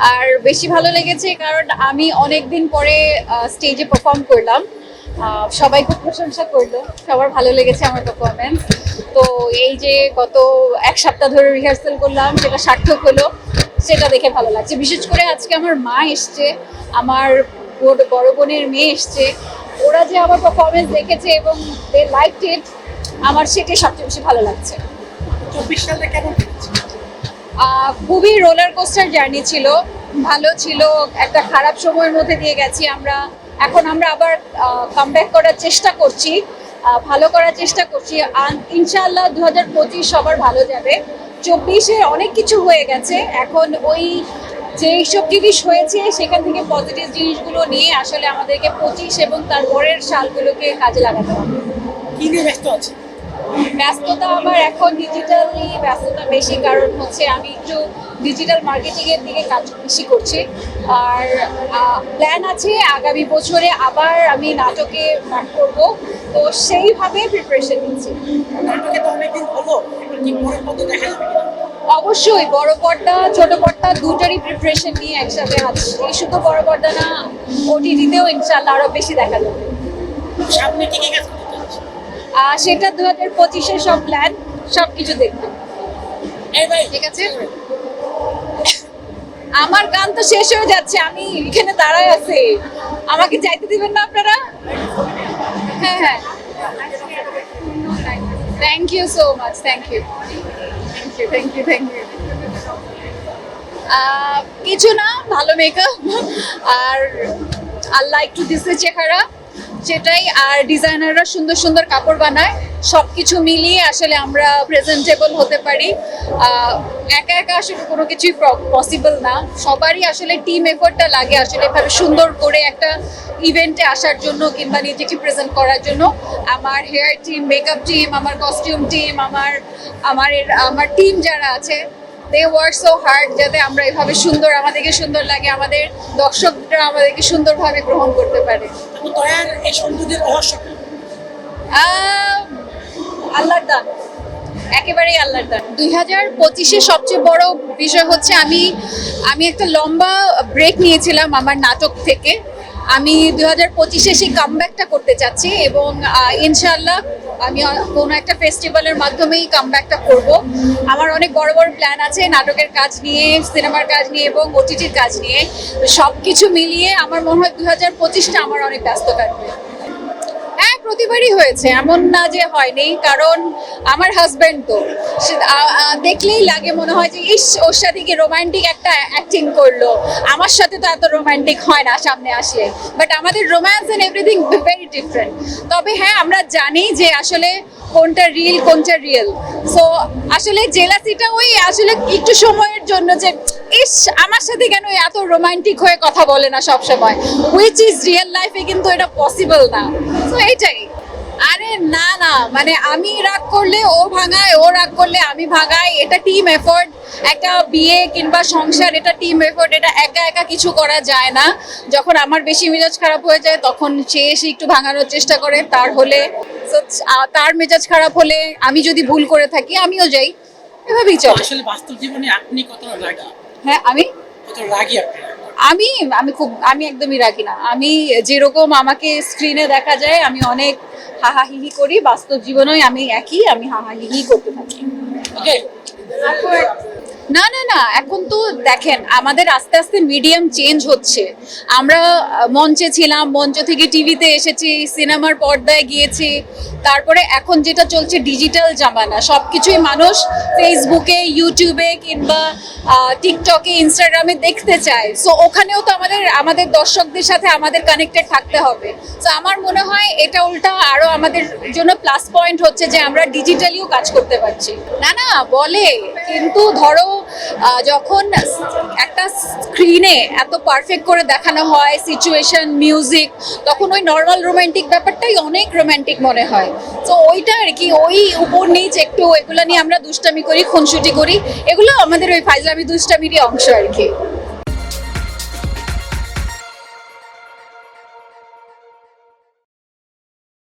আর বেশি ভালো লেগেছে কারণ আমি অনেক দিন পরে স্টেজে পারফর্ম করলাম। সবাই খুব প্রশংসা করল। সবার ভালো লেগেছে আমার পারফরমেন্স তো এই যে গত এক সপ্তাহ ধরে রিহার্সাল করলাম সেটা সার্থক হলো, সেটা দেখে ভালো লাগছে। বিশেষ করে আজকে আমার মা এসছে, আমার বড়- বোনের মেয়ে এসছে। ওরা যে আমার পারফরমেন্স দেখেছে এবং দে লাইক ইট আমার সেটাই সবচেয়ে বেশি ভালো লাগছে। চব্বিশ সালে কেমন খুবই রোলার কোস্টার জার্নি ছিল। ভালো ছিল, একটা খারাপ সময়ের মধ্যে দিয়ে গেছি আমরা। এখন আমরা আবার কামব্যাক করার চেষ্টা করছি ভালো করার চেষ্টা করছি। ইনশাআল্লাহ দু হাজার পঁচিশ সবার ভালো যাবে। চব্বিশে অনেক কিছু হয়ে গেছে। এখন ওই যে সব জিনিস হয়েছে, সেখান থেকে পজিটিভ জিনিসগুলো নিয়ে আসলে আমাদেরকে পঁচিশ এবং তার পরের সালগুলোকে কাজে লাগাতে হবে। কি নিয়ে ব্যস্ত আছে ব্যস্ততা আমার এখন ডিজিটালি ব্যস্ততা বেশি কারণ হচ্ছে আমি একটু ডিজিটাল মার্কেটিং এর দিকে কাজ বেশি করছি। আর প্ল্যান আছে আগামী বছরে আবার আমি নাটকে পাঠ করব। তো সেইভাবে প্রিপারেশন নিচ্ছি। নাটকে তো অনেকদিন হলো কি পরের দেখা যাবে অবশ্যই বড় পর্দা ছোট পর্দা দুটারই প্রিপারেশন নিয়ে একসাথে আছি। শুধু বড় পর্দা না ওটিটিতেও ইনশাল্লাহ আরও বেশি দেখা যাবে। সামনে কি কি কাজ সেটা দু হাজার পঁচিশের সব প্ল্যান সব কিছু দেখবে। ঠিক আছে? আমার গান তো শেষ হয়ে যাচ্ছে আমি এখানে দাঁড়ায় আছি। আমাকে যাইতে দিবেন না আপনারা? হ্যাঁ হ্যাঁ। Thank you so much thank you thank you thank you thank you কিছু না ভালো মেকআপ আর আল্লাহ একটু দিচ্ছে চেহারা। সেটাই আর ডিজাইনাররা সুন্দর সুন্দর কাপড় বানায় সব কিছু মিলিয়ে আসলে আমরা প্রেজেন্টেবল হতে পারি। একা একা আসলে কোনো কিছুই পসিবল না। সবারই আসলে টিম এফোর্টটা লাগে আসলে এভাবে সুন্দর করে একটা ইভেন্টে আসার জন্য কিংবা নিজেকে প্রেজেন্ট করার জন্য। আমার হেয়ার টিম মেকআপ টিম আমার কস্টিউম টিম আমার আমার আমার টিম যারা আছে দে ওয়ার্ক সো হার্ড যাতে আমরা এভাবে সুন্দর আমাদেরকে সুন্দর লাগে আমাদের দর্শকরা আমাদেরকে সুন্দরভাবে গ্রহণ করতে পারে। তো এই সৌন্দর্যের রহস্য আল্লাহর দান। একেবারেই আল্লাহর দান। দুই হাজার পঁচিশে সবচেয়ে বড় বিষয় হচ্ছে আমি আমি একটা লম্বা ব্রেক নিয়েছিলাম আমার নাটক থেকে। আমি দু হাজার পঁচিশে সেই কামব্যাকটা করতে চাচ্ছি এবং ইনশাল্লাহ আমি কোনো একটা ফেস্টিভ্যালের মাধ্যমেই কামব্যাকটা করব। আমার অনেক বড় বড় প্ল্যান আছে, নাটকের কাজ নিয়ে, সিনেমার কাজ নিয়ে এবং ওটিটির কাজ নিয়ে। সব কিছু মিলিয়ে আমার মনে হয় দু হাজার পঁচিশটা আমার অনেক ব্যস্ত কাটবে প্রতিবারই হয়েছে, এমন না যে হয়নি, কারণ আমার হাজব্যান্ড তো। দেখলেই লাগে মনে হয় যে, ইস, ওর সাথে কি রোমান্টিক একটা অ্যাক্টিং করল। আমার সাথে তো এত রোমান্টিক হয় না সামনে আসলে। বাট আমাদের romance and everything very different তবে হ্যাঁ আমরা জানি যে আসলে কোনটা রিল কোনটা রিয়েল সো আসলে জেলাসিটা ওই আসলে একটু সময়ের জন্য যে, ইস, আমার সাথে কেন এত রোমান্টিক হয়ে কথা বলে না সবসময়? উইচ ইজ রিয়েল লাইফে কিন্তু এটা পসিবল না। সো এইটাই। আরে না না। মানে আমি রাগ করলে ও ভাঙায় ও রাগ করলে আমি ভাঙাই। এটা টিম এফোর্ট একটা বিয়ে কিংবা সংসার এটা টিম এফোর্ট এটা একা একা কিছু করা যায় না। যখন আমার বেশি মেজাজ খারাপ হয়ে যায় তখন সে এসে একটু ভাঙানোর চেষ্টা করে। তার হলে তার মেজাজ খারাপ হলে আমি যদি ভুল করে থাকি আমিও যাই। এভাবেই চল। আসলে বাস্তব জীবনে আপনি কত রাগী? হ্যাঁ আমি? কত রাগী আপনি? আমি আমি খুব আমি একদমই রাখি না। আমি যেরকম আমাকে স্ক্রিনে দেখা যায় আমি অনেক হাহাহিহি করি বাস্তব জীবনেও আমি একই আমি হাহাহিহি করতে থাকি। ওকে না না না, এখন তো দেখেন, আমাদের আস্তে আস্তে মিডিয়াম চেঞ্জ হচ্ছে। আমরা মঞ্চে ছিলাম, মঞ্চ থেকে টিভিতে এসেছি, সিনেমার পর্দায় গিয়েছি, তারপরে এখন যেটা চলছে ডিজিটাল জামানা সব কিছুই মানুষ ফেসবুকে ইউটিউবে কিংবা টিকটকে ইনস্টাগ্রামে দেখতে চায়। সো ওখানেও তো আমাদের আমাদের দর্শকদের সাথে আমাদের কানেক্টেড থাকতে হবে। সো আমার মনে হয় এটা উল্টা আরও আমাদের জন্য প্লাস পয়েন্ট হচ্ছে যে আমরা ডিজিটালিও কাজ করতে পারছি। না না, বলে। কিন্তু ধরো যখন একটা স্ক্রিনে এত পারফেক্ট করে দেখানো হয় সিচুয়েশন মিউজিক তখন ওই নর্মাল রোম্যান্টিক ব্যাপারটাই অনেক রোম্যান্টিক মনে হয়। তো ওইটা আর কি, ওই উপর নিচ একটু এগুলো নিয়ে আমরা দুষ্টামি করি, খুনসুটি করি, এগুলো আমাদের ওই ফাইজলামি দুষ্টামিরই অংশ আর কি।